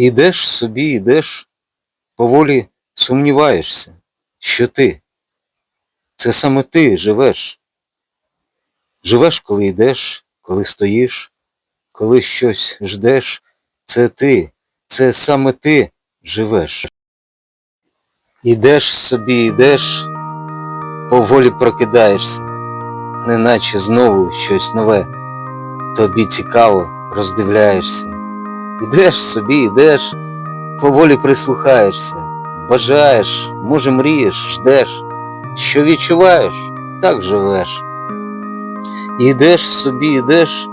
І йдеш собі, йдеш, поволі сумніваєшся, що ти. Це саме ти живеш. Живеш, коли йдеш, коли стоїш, коли щось ждеш, це ти, це саме ти живеш. Ідеш собі, йдеш, поволі прокидаєшся, неначе знову щось нове. Тобі цікаво, роздивляєшся. Ідеш собі, йдеш, поволі прислухаєшся, бажаєш, може мрієш, ждеш, що відчуваєш, так живеш. І йдеш собі, йдеш,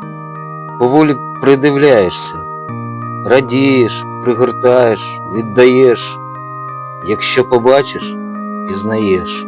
поволі придивляєшся, радієш, пригортаєш, віддаєш, якщо побачиш, пізнаєш.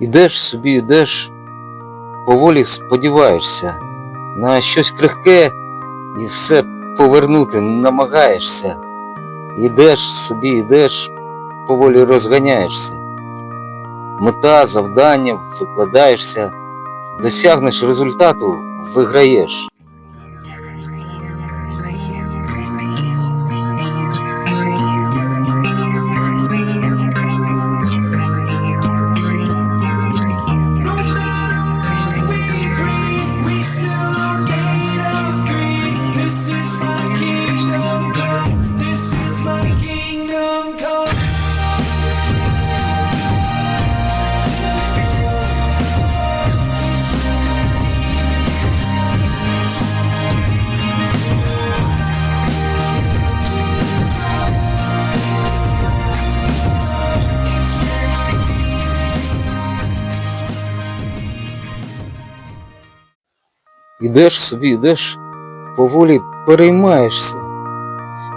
Ідеш собі, йдеш, поволі сподіваєшся на щось крихке і все повернути намагаєшся. Ідеш собі, йдеш, поволі розганяєшся. Мета, завдання, викладаєшся, досягнеш результату, виграєш. Ідеш собі, йдеш, поволі переймаєшся.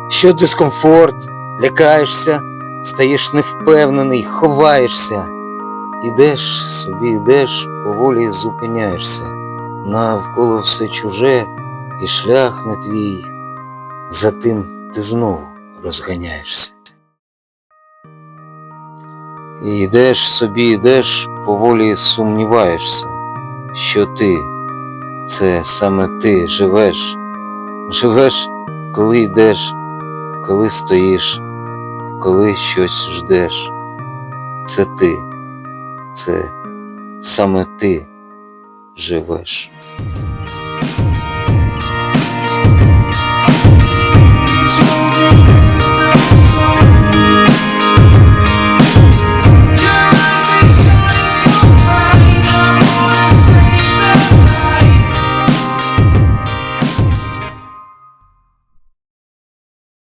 Що дискомфорт, лякаєшся, стаєш невпевнений, ховаєшся. Ідеш собі, йдеш, поволі зупиняєшся. Навколо все чуже, і шлях не твій. Затим ти знову розганяєшся. І йдеш собі, йдеш, поволі сумніваєшся, що ти це саме ти живеш. Живеш, коли йдеш, коли стоїш, коли щось ждеш. Це ти, це саме ти живеш.